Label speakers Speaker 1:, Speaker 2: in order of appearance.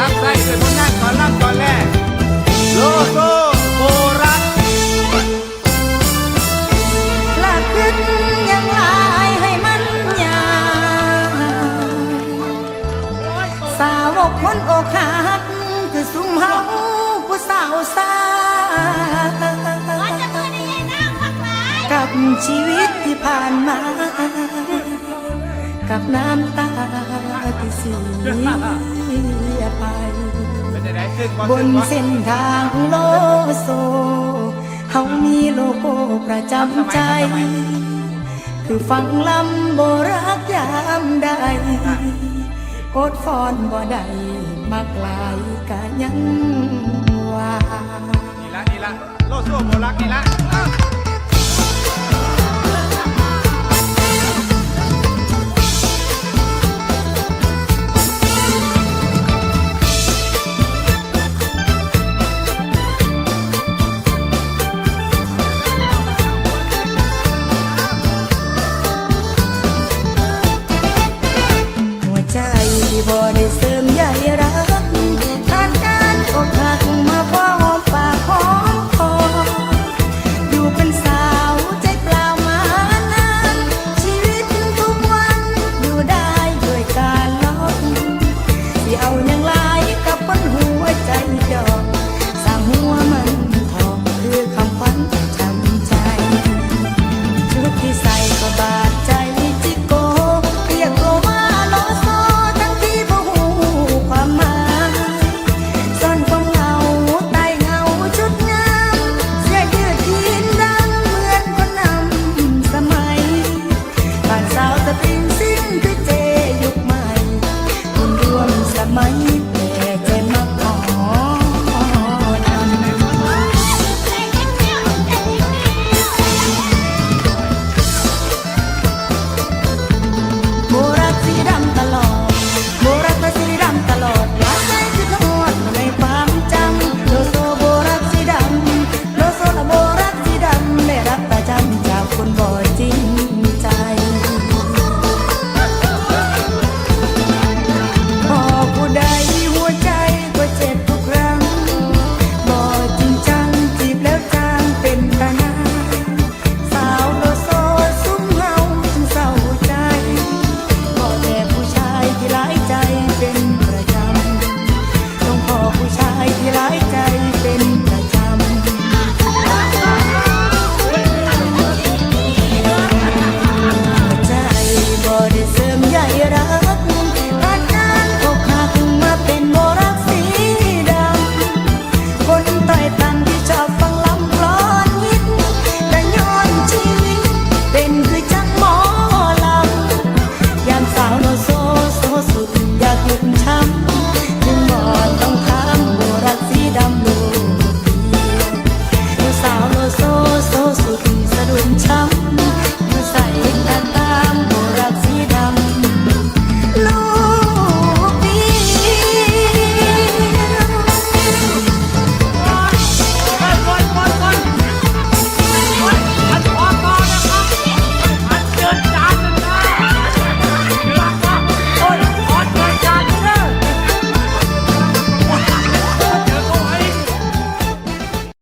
Speaker 1: รับใส่ด้วยผลงานก่อนรับก่อนแรกโลโซโบรัก
Speaker 2: ละขึ้นยังหลายให้มันยาสาวกคนอกหักคือสุมเฮาผู้สาวสากับชีวิตที่ผ่านมา กับน้ำตาที่สี ยไป
Speaker 1: เป็นยังไงขึ้นบ่
Speaker 2: บ
Speaker 1: ขึ้
Speaker 2: น
Speaker 1: นบ่
Speaker 2: เส้นทางโลโซเฮามีโลโก้ประจำใจ คือฟังลำโบรักยามใดโคดฟอนบ่ได้มักลายกะยังว่า
Speaker 1: นี่ละนี่ละโลโซโบรักนี่ละอ้าว